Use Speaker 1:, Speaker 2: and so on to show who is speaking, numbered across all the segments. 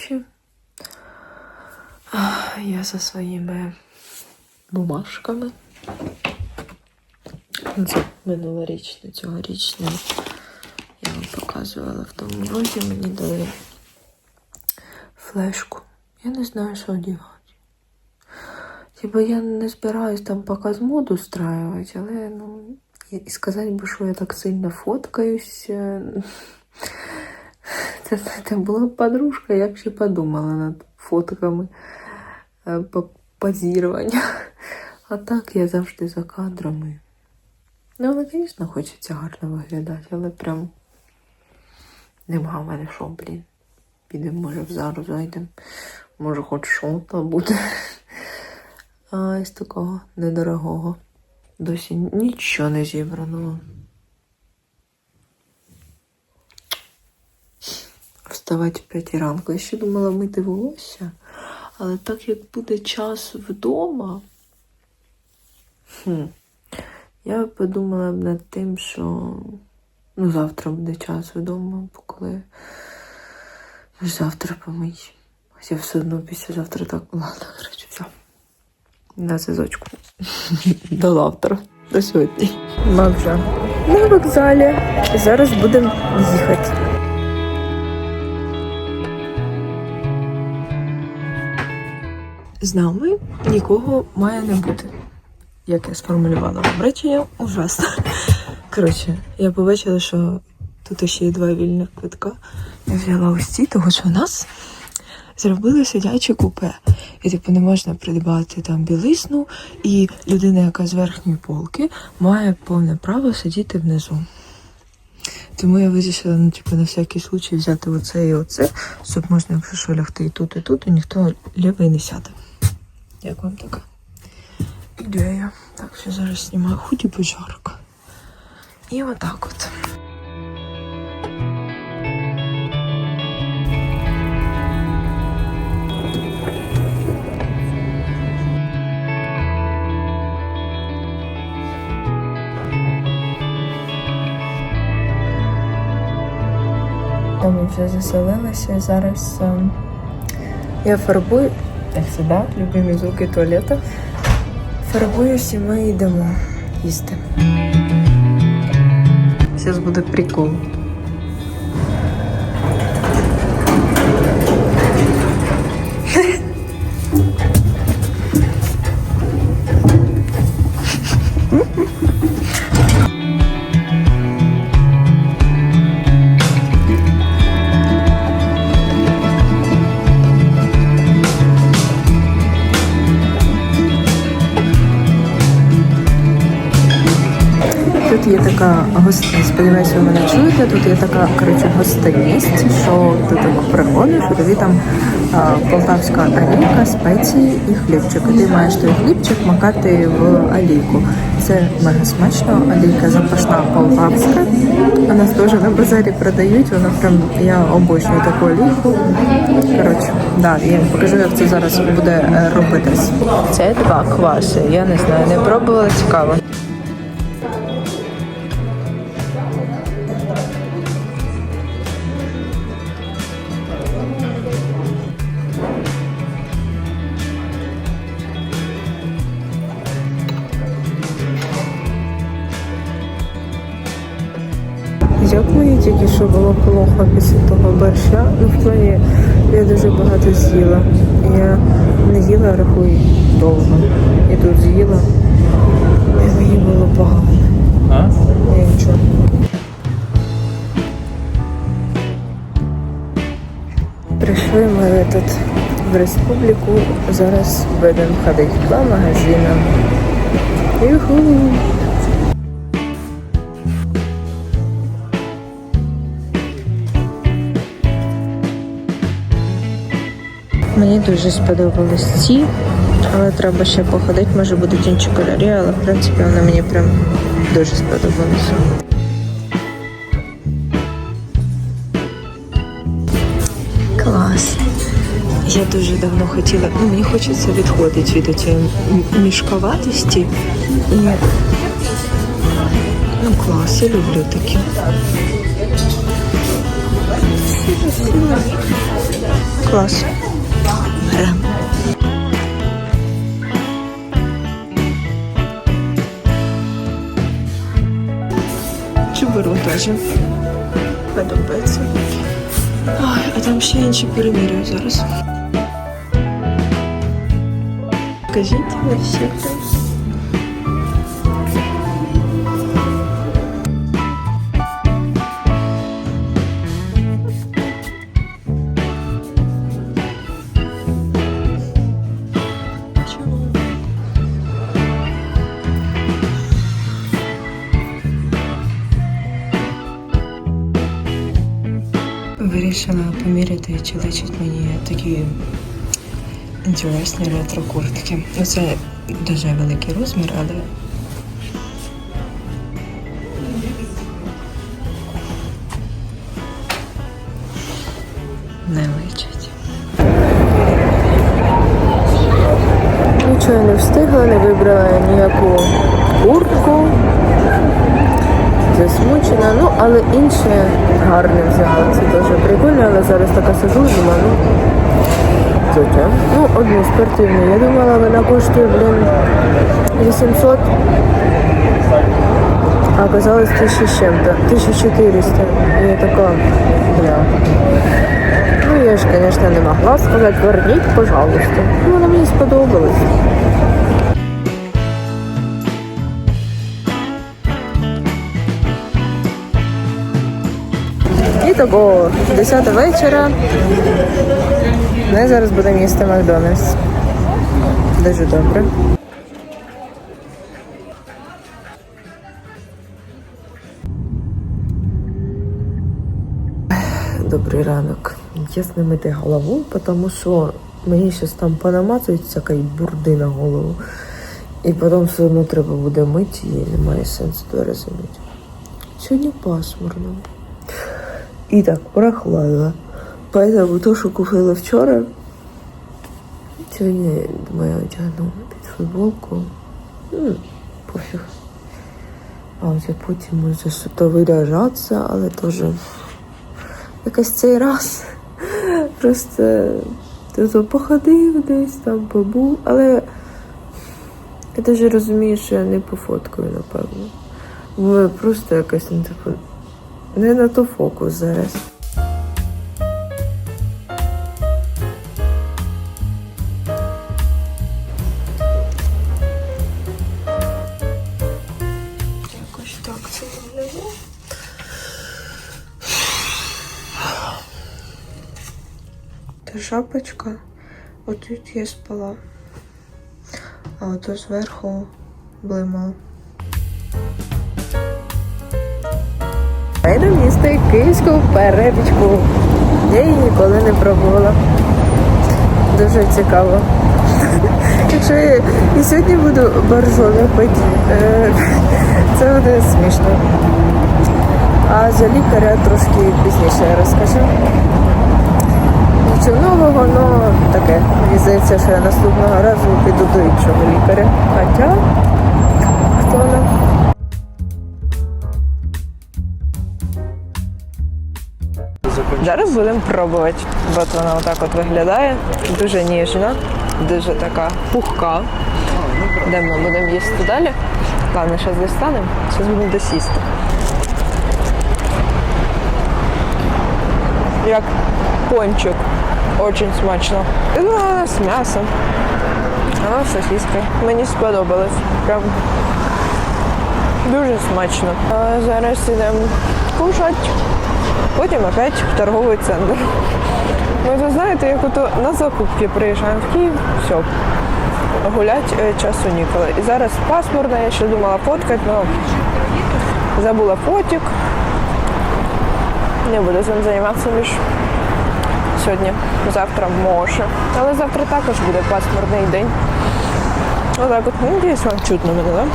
Speaker 1: ночі. Я за своїми бумажками. Це минулорічне, цьогорічне. Я вам показувала в тому році, мені дали флешку. Я не знаю, що одягати. Типа я не збираюсь там показ моду устраювати, але ну, і сказати би, що я так сильно фоткаюсь. Це, це була подружка, я ще подумала над фотками е, по позірування. А так я завжди за кадрами. Ну, але, звісно, хочеться гарно виглядати, але прям нема в мене що, блін. Підемо, може, в зару зайдемо. Може, хоч що там буде. А із такого недорогого. Досі нічого не зібрано. Вставати в п'ятій ранку. Я ще думала мити волосся, але так як буде час вдома, хм, я подумала б над тим, що ну, завтра буде час вдома, бо коли завтра помить. Хоча все одно післязавтра так. Ладно, коротше, все. На зв'язочку. До завтра. До сьогодні. Вже на вокзалі. Зараз будемо їхати. З нами нікого має не бути. Як я сформулювала речення, ужасно. Коротше, я побачила, що тут ще є два вільних квитка. Я взяла ось ці, тому що у нас зробили сидяче купе. І типу не можна придбати там білизну, і людина, яка з верхньої полки, має повне право сидіти внизу. Тому я вирішила, ну, типу, на всякий случай взяти оце і оце, щоб можна, якщо що, лягти і тут, і тут, і ніхто лівий не сяде. Як вам така ідея? Так, що зараз знімаю худі пожарок. І отак от. Ми вже заселилися зараз ем, я фарбую, як сюди, любимі звуки туалету. Фарбуюсь і ми йдемо їсти. Зараз буде прикол. Є така гостинність, сподіваюся, ви мене чуєте. Тут є така коротше гостинність, що ти так приходиш, і тобі там полтавська олійка, спеції і хлібчик. І ти маєш той хлібчик макати в олійку. Це мега смачно. Олійка запашна полтавська. У нас теж на базарі продають. Вона прям я обожнюю таку олійку. Коротше, да, я вам покажу, як це зараз буде е, робитись. Це два кваси. Я не знаю, не пробувала цікаво. Тільки що було плохо після того борща, ну в плані я дуже багато з'їла. Я не їла, рахуй, довго. І тут з'їла. І мені було погано.
Speaker 2: А?
Speaker 1: Я нічого. Прийшли ми тут в республіку. Зараз будемо ходити по магазинам. Юху! Мені дуже сподобались ці, але треба ще походити, може будуть інші кольори, але в принципі вони мені прям дуже сподобалися. Клас. Я дуже давно хотіла, ну мені хочеться відходити від цієї мішковатості. І ну клас, я люблю такі. Клас. Берем. Чи беру теж? Подобається. Ой, а там ще інші перемірюю зараз. Кажіть, ви всі Вирішила поміряти, чи личить мені такі інтересні ретро-куртки. Це дуже великий розмір, але. Не. Засмучена, ну але інше гарне взяла. Це дуже прикольно, але зараз така сижу, думаю, ну зачем? Ну, одну спортивну. Я думала, вона коштує, блін, 800. А оказалось 1000 з чим-то, 1400. І я така, бля. Ну, я ж, звісно, не могла сказати, верніть, пожалуйста. Ну, вона мені сподобалась. І того 10 вечора. Ми зараз будемо їсти Макдональдс. Дуже добре. Добрий ранок. Ясно мити голову, тому що мені зараз там понамазують всякої бурди на голову. І потім все одно треба буде мити, і немає сенсу мити. Сьогодні пасмурно. І так, прохладно. Поэтому то, що купила вчора, сьогодні, думаю, одягну під футболку. Ну, пофіг. А вже потім може щось виряжатися, але теж якось цей раз просто тут походив десь там побув, але я дуже розумію, що я не пофоткаю, напевно. Бо просто якось ну, типу, не на то фокус зараз. Якось так це виглядає. Та шапочка. Отут я спала. А ото зверху блимала. Йдемо їсти київську перепічку. Я її ніколи не пробувала. Дуже цікаво. Якщо я і сьогодні буду боржові пити, е, це буде смішно. А за лікаря трошки пізніше я розкажу. Нічого нового, але таке. Мені здається, що я наступного разу піду до іншого лікаря. Хоча хто нам? Зараз будемо пробувати. От вона отак от виглядає. Дуже ніжна, дуже така пухка. Де ми будемо їсти далі? Ладно, зараз достанемо, зараз будемо досісти. Як пончик. Очень смачно. Думала, вона з м'ясом. А з сосискою. Мені сподобалось. Прям дуже смачно. А зараз йдемо кушати. Потім опять в торговий центр. Ви знаєте, як ото на закупки приїжджаємо в Київ, все. Гулять е, часу ніколи. І зараз пасмурно, я ще думала фоткати, але забула фотик. Не буду цим займатися більш сьогодні, завтра може. Але завтра також буде пасмурний день. Отак от, ну, надіюсь, вам чутно мене, так?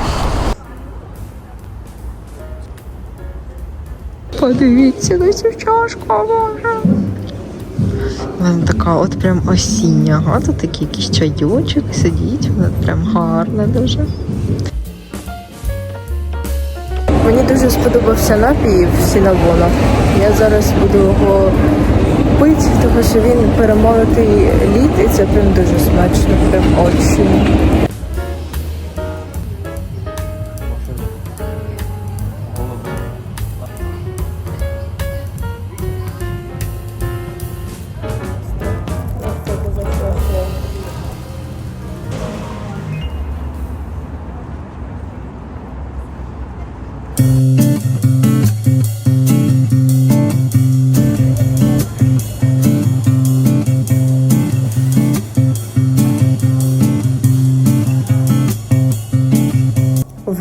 Speaker 1: Подивіться на цю чашку, боже. Вона така от прям осіння, ага, тут такий якийсь чайочок сидіть, вона прям гарна дуже. Мені дуже сподобався напій в сінабона. Я зараз буду його пити, тому що він перемолотий лід, і це прям дуже смачно, прям очень.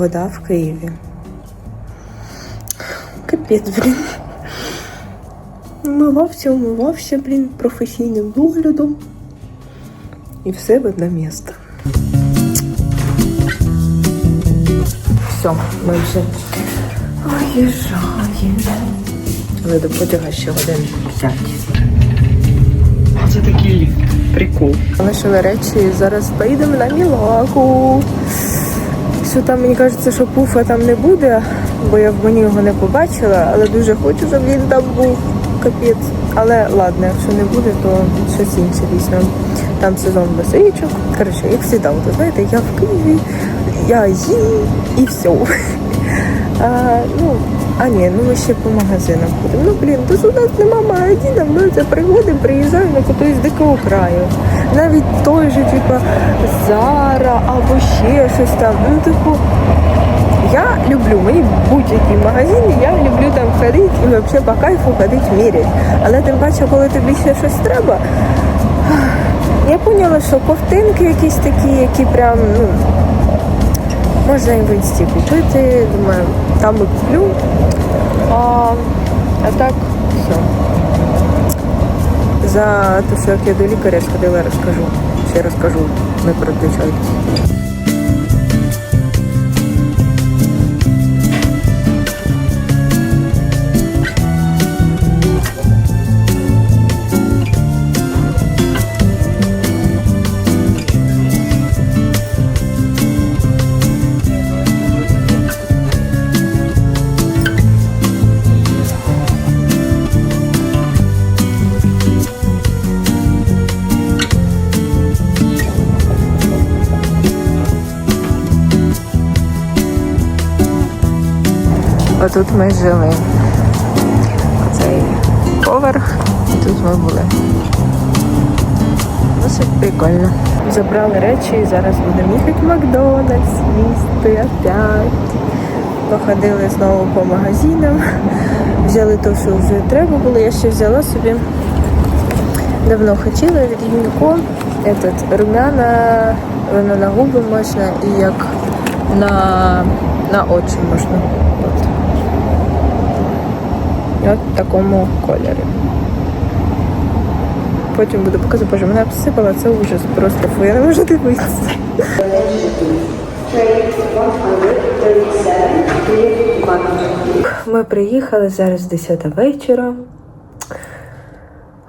Speaker 1: Вода в Києві. Капець, блін. Умивався, умивався, блін, професійним доглядом. І все в одне місце. Все, ми вже виїжджаємо. Але до потяга ще годин 5.
Speaker 2: Це такий ліфт. Прикол.
Speaker 1: Лишили речі, і зараз поїдемо на Мілаку. Що там, мені кажеться, що пуфа там не буде, бо я в меню його не побачила, але дуже хочу, щоб він там був капець. Але ладно, якщо не буде, то щось інше дійсно. Там сезон басеїчок. Коротше, як завжди, от, знаєте, я в Києві, я їм і все. А, ну, а ні, ну ми ще по магазинам ходимо. Ну блін, тут у нас нема магазинів, ми це приходимо, приїжджаємо кудись з дикого краю. Навіть той же, типа, Зара або ще щось там. Ну, типу, я люблю, мені будь-які магазини, я люблю там ходити і взагалі по кайфу ходити міряти. Але тим паче, коли тобі ще щось треба. Я поняла, що ковтинки якісь такі, які прям, ну, можна і в інсті купити. Думаю, там і куплю. А, а так, все. За те, що як я до лікаря сходила, розкажу. Ще розкажу, не переключайтесь. Отут ми жили. Оцей поверх, і тут ми були. Досить прикольно. Забрали речі і зараз будемо їхати в Макдональдс, їсти опять. Походили знову по магазинам. Взяли те, що вже треба було. Я ще взяла собі. Давно хотіла Юніко. Этот, румяна, воно на губи можна і як на, на очі можна. От. От в такому кольорі. Потім буду показувати, боже, мене обсипала, це ужас, просто фу, я не можу дивитися. Ми приїхали зараз 10 вечора.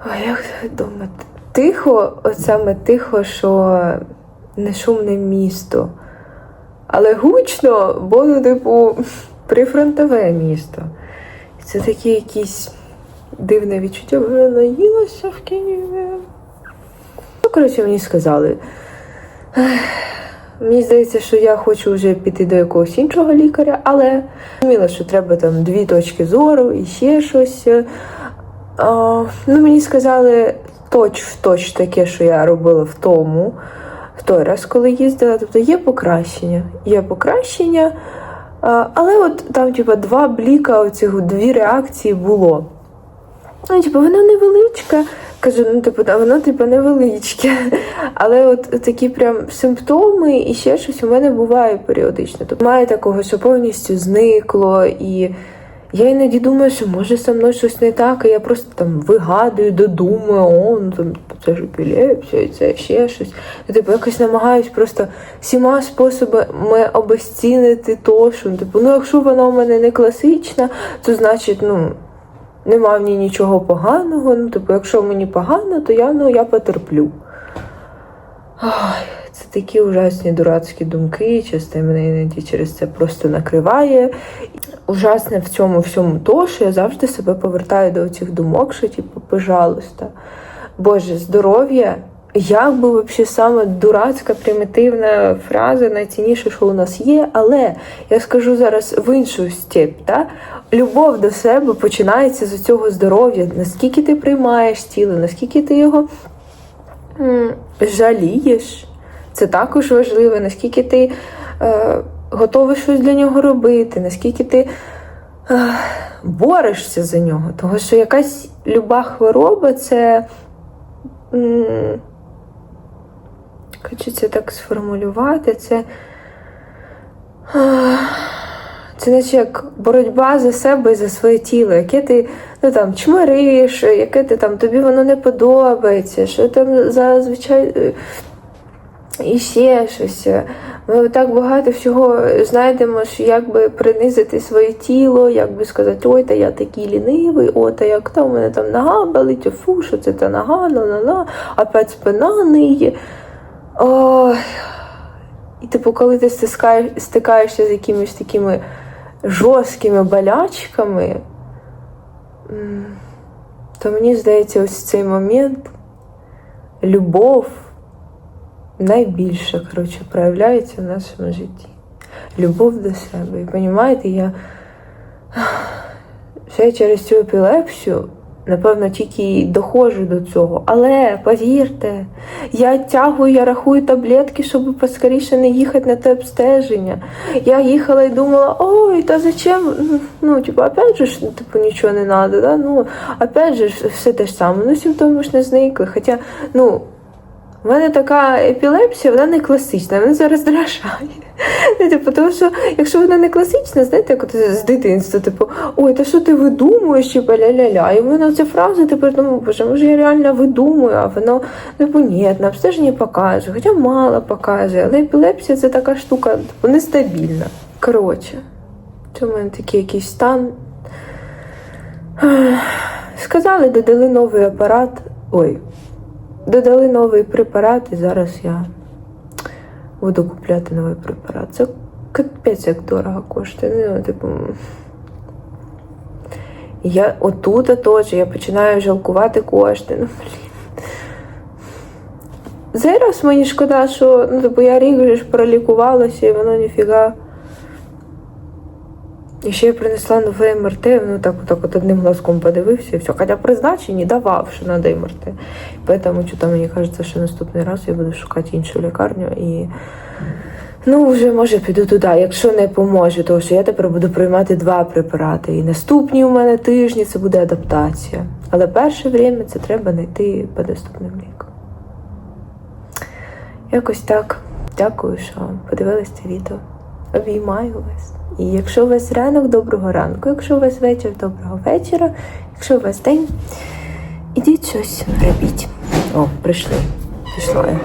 Speaker 1: Ой, як вдома тихо, от саме тихо, що не шумне місто. Але гучно, бо ну, типу, прифронтове місто. Це таке якісь дивне відчуття, вже наїлося в Києві. Ну, коротше, мені сказали. Мені здається, що я хочу вже піти до якогось іншого лікаря, але розуміла, що треба там дві точки зору і ще щось. А, ну, мені сказали точ в точ таке, що я робила в тому, в той раз, коли їздила. Тобто є покращення. Є покращення, але от там, типу, два бліка, оцих дві реакції було. Ну, типу, вона невеличка. Кажу, ну, типу, да, воно, типу, невеличке. Але от такі прям симптоми і ще щось у мене буває періодично. Тобто має такого, що повністю зникло. І я іноді думаю, що може со мною щось не так, і я просто там вигадую, додумаю, о, ну там це ж епілепсія, це ще щось. Ну, типу, якось намагаюсь просто всіма способами обезцінити то, що, типу, ну, якщо вона у мене не класична, то значить, ну. Нема в ній нічого поганого. Ну, типу, якщо мені погано, то я ну я потерплю. Ай, це такі ужасні дурацькі думки, часто мене іноді через це просто накриває. Ужасне в цьому всьому то, що я завжди себе повертаю до цих думок, що типу, пожалуйста, Боже, здоров'я. Як би взагалі саме дурацька, примітивна фраза, найцінніше, що у нас є, але я скажу зараз в іншу степь, та? любов до себе починається з цього здоров'я. Наскільки ти приймаєш тіло, наскільки ти його жалієш, це також важливо, наскільки ти е, готовий щось для нього робити, наскільки ти е, борешся за нього. Тому що якась люба хвороба це. м, Хочеться так сформулювати, це. е, Це наче як боротьба за себе і за своє тіло, яке ти ну, там, чмириш, яке ти там, тобі воно не подобається, що там зазвичай і ще щось. Ми так багато всього знайдемо, що як би принизити своє тіло, як би сказати, ой, та я такий лінивий, о, та як там у мене там нога болить, фу, що це та нога, ла-ла-ла, опять спина ниє. Ой. І типу, коли ти стискаєш, стикаєшся з якимись такими жорсткими болячками, то мені здається, ось цей момент любов найбільше коротше, проявляється в нашому житті. Любов до себе. І розумієте, я ще через цю епілепсію, напевно, тільки доходжу до цього. Але повірте, я тягую, я рахую таблетки, щоб поскоріше не їхати на те обстеження. Я їхала і думала, ой, та зачем? Ну, типу, опять же, типу, нічого не треба, да? ну, опять же, все те ж саме. Ну, симптоми ж не зникли. Хоча, ну, у мене така епілепсія, вона не класична, вона зараз дражає. Ну, типу, тому що якщо вона не класична, знаєте, як от з дитинства, типу, ой, та що ти видумуєш, чи ля-ля-ля. І в мене ця фраза, тепер думаю, боже, може я реально видумую, а воно, типу, ні, на обстеженні покаже, хоча мало покаже, але епілепсія це така штука, типу, нестабільна. Коротше, це в мене такий якийсь стан. Сказали, додали новий апарат. Ой, додали новий препарат, і зараз я буду купляти новий препарат. Це капець як дорого коштує. Ну, типу. Я отут теж я починаю жалкувати кошти. Ну, блін. Зараз мені шкода, що ну, типу, я рік вже ж пролікувалася, і воно ніфіга. І ще я принесла нове МРТ, ну так, так от одним глазком подивився і все. Хоча призначені давав, що треба МРТ. Поэтому що мені кажеться, що наступний раз я буду шукати іншу лікарню і. Ну, вже може піду туди, якщо не поможе, тому що я тепер буду приймати два препарати. І наступні у мене тижні це буде адаптація. Але перше время це треба знайти по доступним лікам. Якось так. Дякую, що подивились це відео. Обіймаю вас. І якщо у вас ранок, доброго ранку, якщо у вас вечір, доброго вечора, якщо у вас день, ідіть щось робіть. О, прийшли. Пішла я.